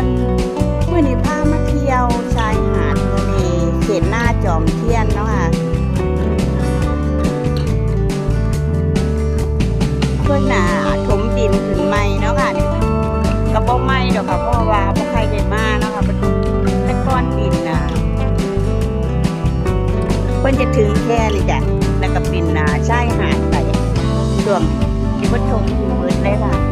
คนเมื่อนี้พามาเที่ยวชายหาดทะเลเขตหน้าจอมเทียนเนาะค่ะเพื่อนหนาถมดินขึ้นใหม่เนาะค่ะนี่กระบอกใหม่ดอกค่ะเพราะว่าบ่ใครได้มาเนาะค่ะมันเป็นก้อนดินนะเพิ่อนจะถึงแค่นี่จ้ะแล้วก็ปินนาชายหาดไปช่วงที่เพิ่นถมถึงเบิดเลยค่ะ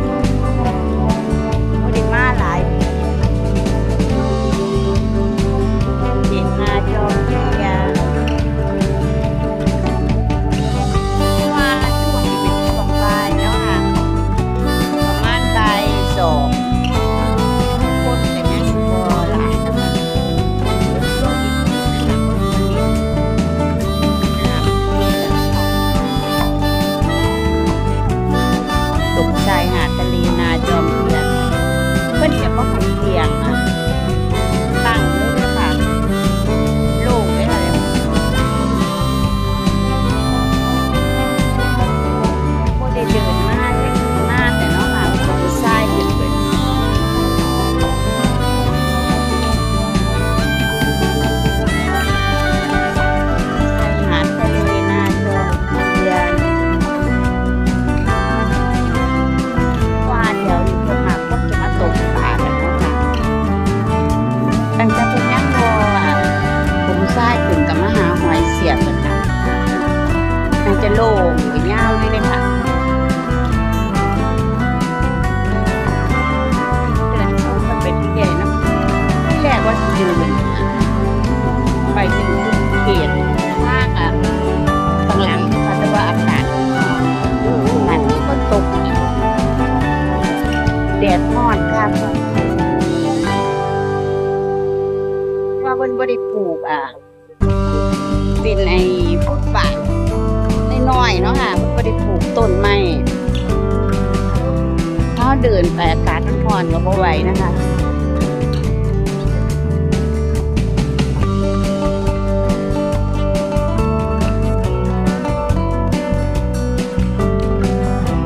ปลูกต้นไม้ถ้าเดินไปอากาศร้อนๆก็บ่ไหวนะคะ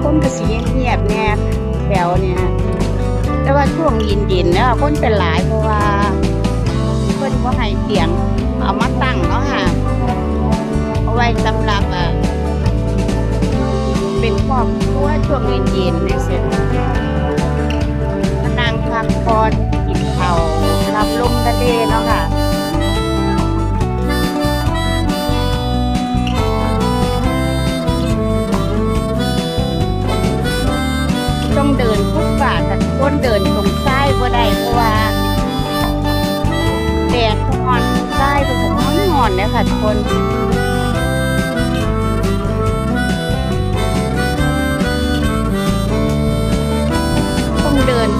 คนก็สิเงียบแน่แถวเนี่ยแต่ว่าช่วงย็นๆเนี่ยคนเป็นหลายเพราะว่าเพิ่นก็ให้เตียงเอามาตั้งเนาะค่ะเอาไว้สำหรับอะ เป็นครอบครัวช่วงเย็นๆนเส้นมานั่งพักผ่อนกินข้าวรับลมทะเลเนาะค่ะต้องเดินฟุตบาทแต่คนเดินตรงซ้ายบ่ได้เพราะว่าแดดร้อนซ้ายเป็นของร้อนเนี่ยค่ะทุกคน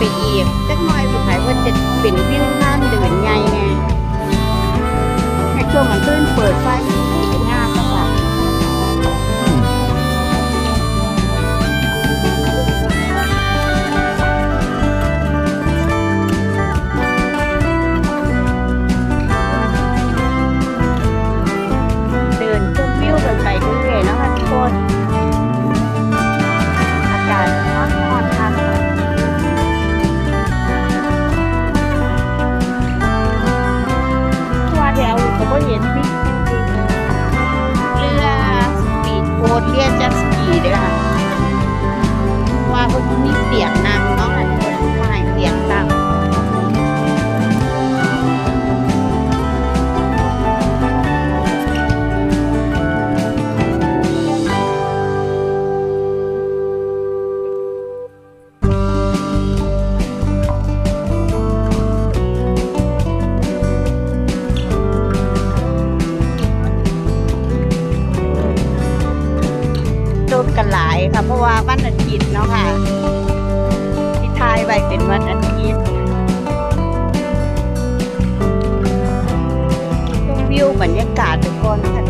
ไปอีกจักหน่อยสุดท้ายว่าจะเป็นวิ่งข้ามเดินไงไงในช่วงมันขึ้นเปิดไฟ กันหลายค่ะ เพราะว่าวันอาทิตย์เนาะค่ะ ที่ทายไว้เป็นวันอาทิตย์ชมวิวบรรยากาศทุกคนค่ะ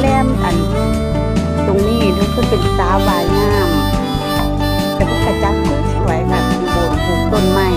แรมอัน ตรงนี้ดูก็เป็นสาวายงามแต่พวกกระจับสวยแบบอยู่บนปลูกต้นไม้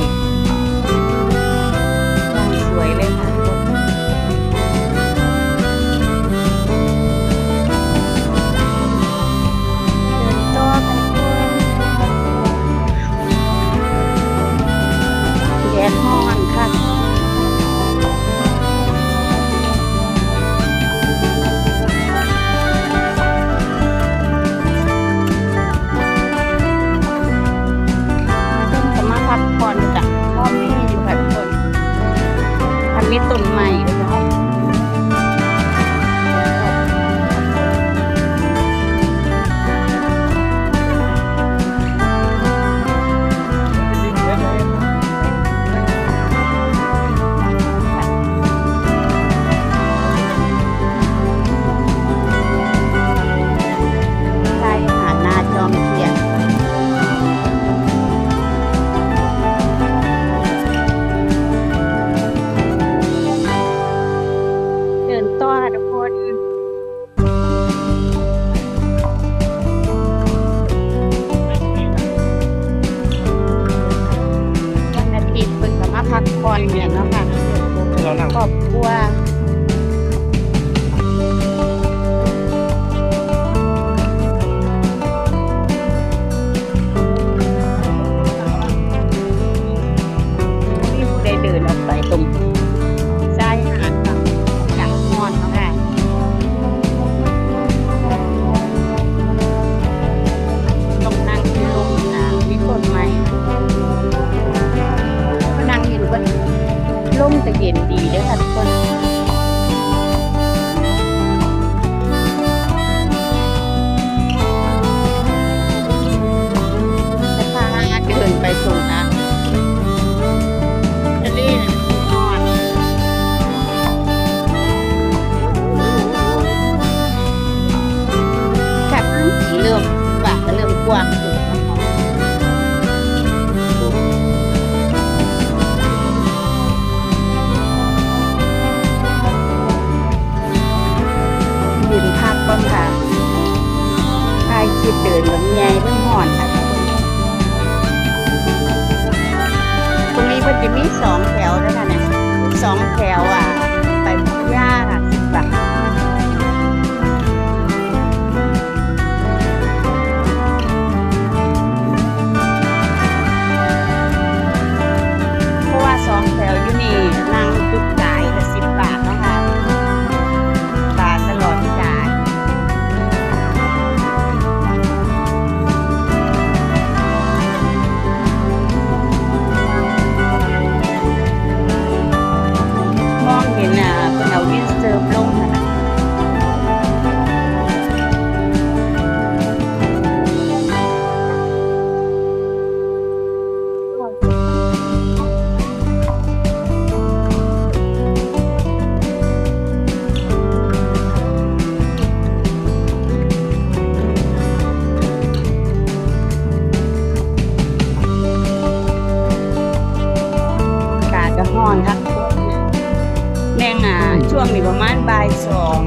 แรงอะช่วงนี้ประมาณบ่ายสอง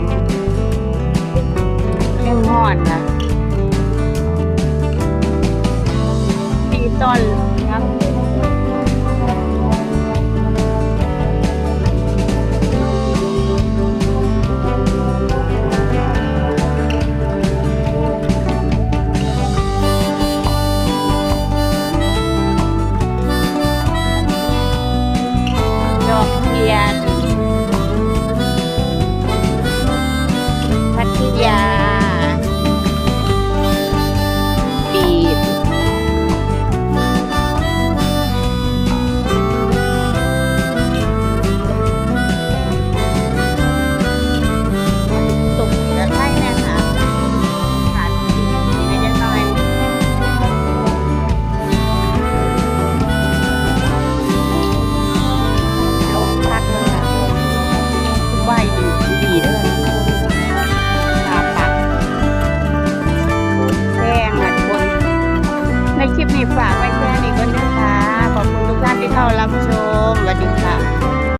แรงหอดนะดีตอน